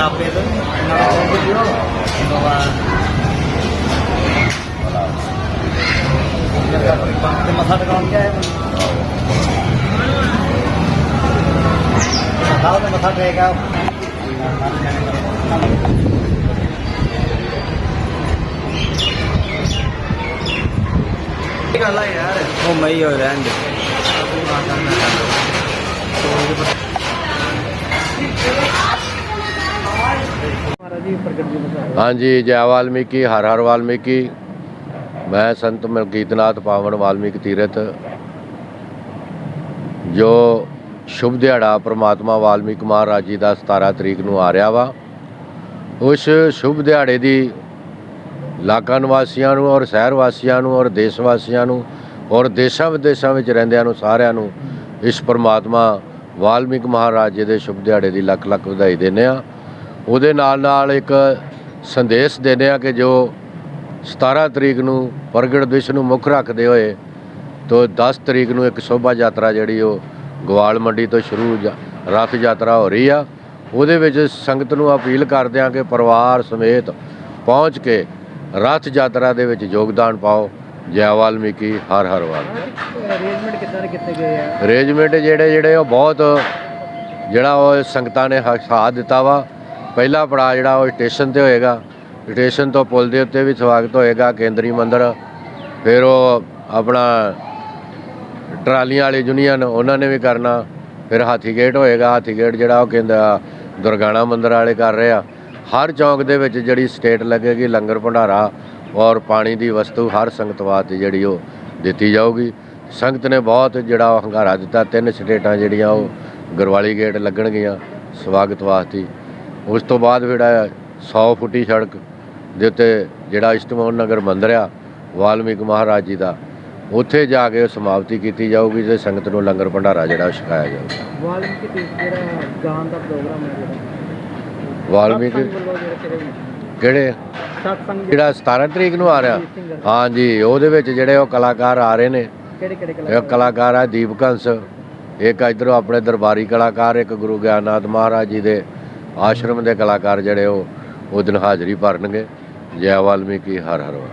నా పేరు massage ground massage में मसाज रहेगा यार वो मई और रैंड तो ਹਾਂਜੀ, ਜੈ ਵਾਲਮੀਕੀ, ਹਰ ਹਰ ਵਾਲਮੀਕੀ। ਮੈਂ ਸੰਤ ਮਲਕੀਤਨਾਥ ਪਾਵਨ ਵਾਲਮੀਕ ਤੀਰਥ, ਜੋ ਸ਼ੁਭ ਦਿਹਾੜਾ ਪ੍ਰਮਾਤਮਾ ਵਾਲਮੀਕ ਮਹਾਰਾਜ ਜੀ ਦਾ 17 ਤਰੀਕ ਨੂੰ ਆ ਰਿਹਾ ਵਾ। ਉਸ ਸ਼ੁਭ ਦਿਹਾੜੇ ਦੀ ਇਲਾਕਾ ਨਿਵਾਸੀਆਂ ਨੂੰ ਔਰ ਸ਼ਹਿਰ ਵਾਸੀਆਂ ਨੂੰ ਔਰ ਦੇਸ਼ ਵਾਸੀਆਂ ਨੂੰ ਔਰ ਦੇਸ਼ਾਂ ਵਿਦੇਸ਼ਾਂ ਵਿੱਚ ਰਹਿੰਦਿਆਂ ਨੂੰ ਸਾਰਿਆਂ ਨੂੰ ਇਸ ਪ੍ਰਮਾਤਮਾ ਵਾਲਮੀਕ ਮਹਾਰਾਜ ਜੀ ਦੇ ਸ਼ੁਭ ਦਿਹਾੜੇ ਦੀ ਲੱਖ ਲੱਖ ਵਧਾਈ ਦਿੰਦੇ ਆ ਉਹਦੇ ਨਾਲ ਨਾਲ ਇੱਕ ਸੰਦੇਸ਼ ਦਿੰਦੇ ਆ ਕਿ ਜੋ 17 ਤਰੀਕ ਨੂੰ ਪ੍ਰਗਟ ਦਿਵਸ ਨੂੰ ਮੁੱਖ ਰੱਖਦੇ ਹੋਏ ਤੋਂ 10 ਤਰੀਕ ਨੂੰ ਇੱਕ ਸ਼ੋਭਾ ਯਾਤਰਾ ਜਿਹੜੀ ਉਹ ਗਵਾਲ ਮੰਡੀ ਤੋਂ ਸ਼ੁਰੂ ਰਥ ਯਾਤਰਾ ਹੋ ਰਹੀ ਆ। ਉਹਦੇ ਵਿੱਚ ਸੰਗਤ ਨੂੰ ਅਪੀਲ ਕਰਦੇ ਆ ਕਿ ਪਰਿਵਾਰ ਸਮੇਤ ਪਹੁੰਚ ਕੇ ਰਥ ਯਾਤਰਾ ਦੇ ਵਿੱਚ ਯੋਗਦਾਨ ਪਾਓ। ਜੈ ਵਾਲਮੀਕੀ ਹਰ ਹਰ ਵਾਲ ਅਰੇਂਜਮੈਂਟ ਕਿੱਦਾਂ ਕੀਤੇ ਗਏ ਆ? ਅਰੇਂਜਮੈਂਟ ਜਿਹੜੇ ਜਿਹੜੇ ਉਹ ਬਹੁਤ ਜਿਹੜਾ ਉਹ ਸੰਗਤਾਂ ਨੇ ਸਾਥ ਦਿੱਤਾ ਵਾ। ਪਹਿਲਾ ਪੜਾਅ ਜਿਹੜਾ ਉਹ ਸਟੇਸ਼ਨ ਤੇ ਹੋਏਗਾ। ਸਟੇਸ਼ਨ ਤੋਂ ਪੁਲ ਦੇ ਉੱਤੇ ਵੀ ਸਵਾਗਤ ਹੋਏਗਾ ਕੇਂਦਰੀ ਮੰਦਰ। ਫਿਰ ਉਹ ਆਪਣਾ ਟਰਾਲੀਆਂ ਵਾਲੀ ਯੂਨੀਅਨ ਉਹਨਾਂ ਨੇ ਵੀ ਕਰਨਾ। ਫਿਰ ਹਾਥੀ ਗੇਟ ਹੋਏਗਾ। ਹਾਥੀ ਗੇਟ ਜਿਹੜਾ ਉਹ ਕਹਿੰਦਾ ਦੁਰਗਾਣਾ ਮੰਦਰ ਵਾਲੇ ਕਰ ਰਹੇ ਆ। ਹਰ ਚੌਂਕ ਦੇ ਵਿੱਚ ਜਿਹੜੀ ਸਟੇਟ ਲੱਗੇਗੀ, ਲੰਗਰ ਭੰਡਾਰਾ ਔਰ ਪਾਣੀ ਦੀ ਵਸਤੂ ਹਰ ਸੰਗਤ ਵਾਸਤੇ ਜਿਹੜੀ ਉਹ ਦਿੱਤੀ ਜਾਊਗੀ। ਸੰਗਤ ਨੇ ਬਹੁਤ ਜਿਹੜਾ ਉਹ ਹੰਗਾਰਾ ਦਿੱਤਾ। ਤਿੰਨ ਸਟੇਟਾਂ ਜਿਹੜੀਆਂ ਉਹ ਗਰਵਾਲੀ ਗੇਟ ਲੱਗਣਗੀਆਂ ਸਵਾਗਤ ਵਾਸਤੇ। ਉਸ ਤੋਂ ਬਾਅਦ ਜਿਹੜਾ 100 ਫੁੱਟੀ ਸੜਕ ਦੇ ਉੱਤੇ ਜਿਹੜਾ ਇਸ਼ਟਮੋਹਨ ਨਗਰ ਮੰਦਿਰ ਆ ਵਾਲਮੀਕ ਮਹਾਰਾਜ ਜੀ ਦਾ ਉੱਥੇ ਜਾ ਕੇ ਸਮਾਪਤੀ ਕੀਤੀ ਜਾਊਗੀ ਤੇ ਸੰਗਤ ਨੂੰ ਲੰਗਰ ਭੰਡਾਰਾ ਜਿਹੜਾ ਛਕਾਇਆ ਜਾਊਗਾ। ਵਾਲਮੀਕੀ ਤੀਰਥ ਜਿਹੜਾ ਗਾਨ ਦਾ ਪ੍ਰੋਗਰਾਮ ਹੈ ਜਿਹੜਾ? ਵਾਲਮੀਕ ਕਿਹੜੇ ਜਿਹੜਾ 17 ਤਰੀਕ ਨੂੰ ਆ ਰਿਹਾ। ਹਾਂਜੀ ਉਹਦੇ ਵਿੱਚ ਜਿਹੜੇ ਉਹ ਕਲਾਕਾਰ ਆ ਰਹੇ ਨੇ। ਕਿਹੜੇ ਕਿਹੜੇ ਕਲਾਕਾਰ? ਕਲਾਕਾਰ ਆ ਦੀਪਕ ਹੰਸ ਇੱਕ ਇਧਰੋਂ ਆਪਣੇ ਦਰਬਾਰੀ ਕਲਾਕਾਰ ਇੱਕ ਗੁਰੂ ਗਿਆਨਨਾਥ ਮਹਾਰਾਜ ਜੀ ਦੇ। ਆਸ਼ਰਮ ਦੇ ਕਲਾਕਾਰ ਜਿਹੜੇ ਉਹ ਉਹ ਦਿਨ ਹਾਜ਼ਰੀ ਭਰਨਗੇ। ਜੈ ਵਾਲਮੀਕੀ ਹਰ ਹਰ ਵਾਲ